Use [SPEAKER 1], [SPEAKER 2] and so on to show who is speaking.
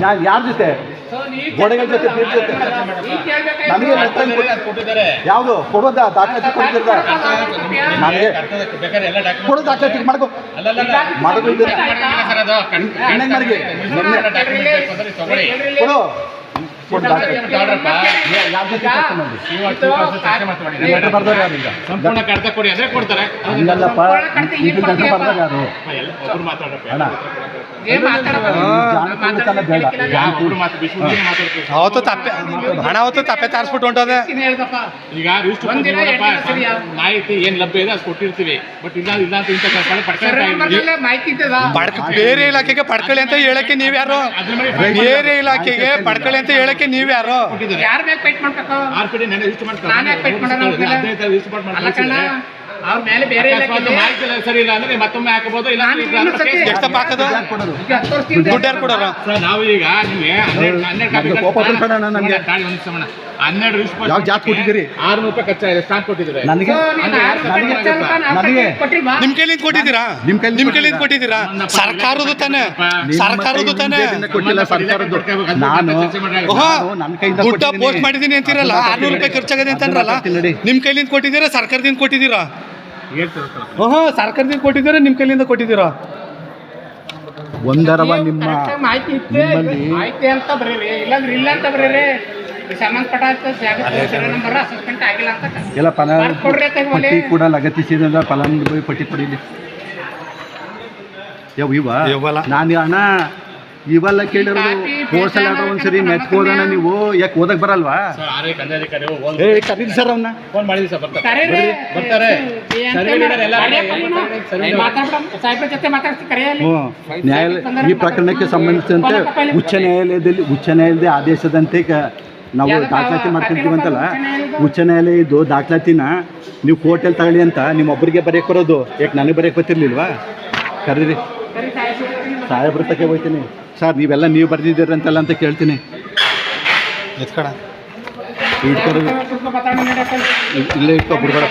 [SPEAKER 1] ನಾನು ಯಾರ ಜೊತೆ? ಗೋಡೆಗಳ ಜೊತೆ ಬೀರ್ ಜೊತೆ. ನನಗೆ ಯಾವುದು? ಕೊಡೋದ ದಾಖಲಾತಿ ಕೊಡ್ತಿರ್ದ ನನಗೆ
[SPEAKER 2] ಬೇಕಾದ್ರೆ ಎಲ್ಲ ಡಾಕ್ಯುಮೆಂಟ್
[SPEAKER 1] ಕೊಡೋ ದಾಖಲಾತಿ ಮಾಡ್ಕೋ. ಮಾಡೋದು ಇಲ್ದಿರ.
[SPEAKER 2] ಸರ್ ಅದು
[SPEAKER 1] ಹೆಣ್ಣಗ್ ಮರಿಗೆ. ಕೊಡು.
[SPEAKER 2] ಸಂಪೂರ್ಣ ಕಡ್ತ ಕೊಡಿ ಅಂದ್ರೆ ಕೊಡ್ತಾರೆ.
[SPEAKER 1] ಅಣ್ಣ.
[SPEAKER 3] ಅವತ್ತು ತಪ್ಪೆ ಹಣ ಅವತ್ತು ತಪ್ಪೆ ತಾರಿಸ್ಬಿಟ್ಟು ಹೊಂಟದೆ.
[SPEAKER 2] ಈಗ? ಮಾಹಿತಿ ಏನ್ ಲಭ್ಯ ಇದೆ ಅದು ಕೊಟ್ಟಿರ್ತೀವಿ. ಬಟ್ ಇಲ್ಲ ಇಲ್ಲ ಅಂತ ಇಂಥ ಕಳ್ಕೊಳ್ಳಿ ಪಡ್ಕೊಳ್ತಾ ಇದ್ದೀವಿ.
[SPEAKER 4] ಮಾಹಿತಿ
[SPEAKER 3] ಬೇರೆ ಇಲಾಖೆಗೆ ಪಡ್ಕೊಳ್ಳಿ ಅಂತ ಹೇಳಕ್ಕೆ
[SPEAKER 2] ನೀವ್ ಯಾರು?
[SPEAKER 3] ಬೇರೆ ಇಲಾಖೆಗೆ ಪಡ್ಕೊಳ್ಳಿ ಅಂತ ಹೇಳಕ್ಕೆ
[SPEAKER 2] ನೀವ್
[SPEAKER 4] ಯಾರು? ಯಾರು ಮಾಡ್ಬೇಕು?
[SPEAKER 2] ಆರ್ ಪಿ ಡಿ ನೆನೆ ರಿಜಿಸ್ಟರ್ ಮಾಡ್ತಾರೆ.
[SPEAKER 4] ನಾನೇ ಫೈಟ್ ಮಾಡೋಣ ಅವ್ರ ಮೇಲೆ? ಬೇರೆ
[SPEAKER 2] ಮಾಹಿತಿ ಸರಿ ಇಲ್ಲ ಅಂದ್ರೆ ಮತ್ತೊಮ್ಮೆ ಹಾಕಬಹುದು ಇಲ್ಲ
[SPEAKER 1] ಕೊಡೋದು
[SPEAKER 4] ಈಗ
[SPEAKER 3] ದುಡ್ಡು ಯಾರು ಕೊಡೋರು
[SPEAKER 2] ಸರ್ ನಾವು ಈಗ ನಿಮಗೆ ಹನ್ನೆರಡು ಹನ್ನೆರಡು ಕಾಪಿ ತಾಳಿ ಒಂದು ಅಣ್ಣ. ಹನ್ನೆರಡು
[SPEAKER 1] ಯಾವ ಜಾತ್ ಕೊಟ್ಟಿದ್ದೀರಿ?
[SPEAKER 2] ಆರ್ನೂರು ರೂಪಾಯಿ ಖರ್ಚಾಗಿದೆ ಸ್ಟಾಂಪ್ ಕೊಟ್ಟಿದ್ದಾರೆ.
[SPEAKER 1] ನನಗೆ
[SPEAKER 4] ನೀನು
[SPEAKER 1] ನನಗೆ?
[SPEAKER 3] ನಿಮ್ ಕೈಲಿಂದ ಕೊಟ್ಟಿದ್ದೀರಾ?
[SPEAKER 1] ನಿಮ್ ಕೈಲಿ
[SPEAKER 3] ನಿಮ್ ಕೈಲಿಂದ ಕೊಟ್ಟಿದ್ದೀರಾ? ಸರ್ಕಾರದ್ದು ತಾನೆ. ಸರ್ಕಾರದ ತಾನೆ.
[SPEAKER 1] ಕೊಟ್ಟಿಲ್ಲ ಸರ್ಕಾರದ್ದು. ನಾನು ನನ್ನ ಕೈಯಿಂದ ಕೊಟ್ಟಿದ್ದೀನಿ.
[SPEAKER 3] ಪೋಸ್ಟ್ ಮಾಡಿದೀನಿ ಅಂತೀರಲ್ಲ? ಆರ್ನೂರು ರೂಪಾಯಿ ಖರ್ಚಾಗದೆ
[SPEAKER 1] ಅಂತಂದ್ರಲ್ಲ.
[SPEAKER 3] ನಿಮ್ ಕೈಲಿಂದ ಕೊಟ್ಟಿದ್ದೀರಾ? ಸರ್ಕಾರದಿಂದ ಕೊಟ್ಟಿದ್ದೀರಾ. ಓಹೋ ಸರ್ಕಾರದಿಂದ ಕೊಟ್ಟಿದ್ದೀರಾ? ನಿಮ್ ಕೈಲಿಂದ ಕೊಟ್ಟಿದ್ದೀರಾ?
[SPEAKER 1] ಒಂದರವ ನಿಮ್ಮ
[SPEAKER 4] ಮಾಹಿತಿ ಇತ್ತು. ಮಾಹಿತಿ ಅಂತ ಬರೀರಿ. ಇಲ್ಲಾಂದ್ರೆ ಇಲ್ಲ ಅಂತ ಬರೀರಿ.
[SPEAKER 1] ಎಲ್ಲ ಫಲ
[SPEAKER 4] ಬರ್ದ್ ಕೊಡ್ರಿ ಅಂತ ಹೇಳಿ.
[SPEAKER 1] ಪಟ್ಟಿ ಕೂಡ ಲಗತ್ತಿಸಿದ ಫಲಾನುಭವಿ ಪಟ್ಟಿ ಪಡೀಲಿ ಯಾವ ಇವ ನಾನು ಅಣ್ಣ ಇವೆಲ್ಲ ಕೇಳಿರೋದು ಒಂದ್ಸರಿ ಮೆಚ್ಕೋದನ ನೀವು ಯಾಕೆ ಓದಕ್ ಬರಲ್ವಾ?
[SPEAKER 2] ಸರ್
[SPEAKER 1] ಕರೀರಿ ಅವನ್ನ
[SPEAKER 2] ಫೋನ್ ಮಾಡಿದ್ವಿ ಸರ್ ಬರ್ತಾರೆ.
[SPEAKER 1] ನ್ಯಾಯಾಲಯ ಈ ಪ್ರಕರಣಕ್ಕೆ ಸಂಬಂಧಿಸಿದಂತೆ ಉಚ್ಚ ನ್ಯಾಯಾಲಯದಲ್ಲಿ ಉಚ್ಚ ನ್ಯಾಯಾಲಯದ ಆದೇಶದಂತೆ ಕ- ನಾವು? ದಾಖಲಾತಿ ಮಾಡ್ಕೊಂತೀವಂತಲ್ಲ
[SPEAKER 4] ಉಚ್ಚ ನ್ಯಾಯಾಲಯದ?
[SPEAKER 1] ಉಚ್ಚ ನ್ಯಾಯಾಲಯದ್ದು ದಾಖಲಾತಿನ ನೀವು ಕೋರ್ಟಲ್ಲಿ ತಗೊಳ್ಳಿ ಅಂತ ನಿಮ್ಮ ಒಬ್ಬರಿಗೆ ಬರೆಯಕ್ಕೆ ಬರೋದು ಯಾಕೆ ನನಗೆ ಬರೆಯಕ್ಕೆ ಗೊತ್ತಿರಲಿಲ್ವಾ ಕರೀರಿ
[SPEAKER 4] ಕರಿ ಸಾಹೇಬ್ರು.
[SPEAKER 1] ತಕ್ಕೆ ಹೋಗ್ತೀನಿ ಸರ್ ನೀವೆಲ್ಲ ನೀವು ಬರೆದಿದ್ದೀರಂತಲ್ಲ ಅಂತ ಕೇಳ್ತೀನಿ
[SPEAKER 3] ಎತ್ಕಡ
[SPEAKER 1] ಇಟ್ಕೊಂಡು. ಇಲ್ಲೇ ಇಟ್ಕೊ ಬಿಡ್ಬೇಡ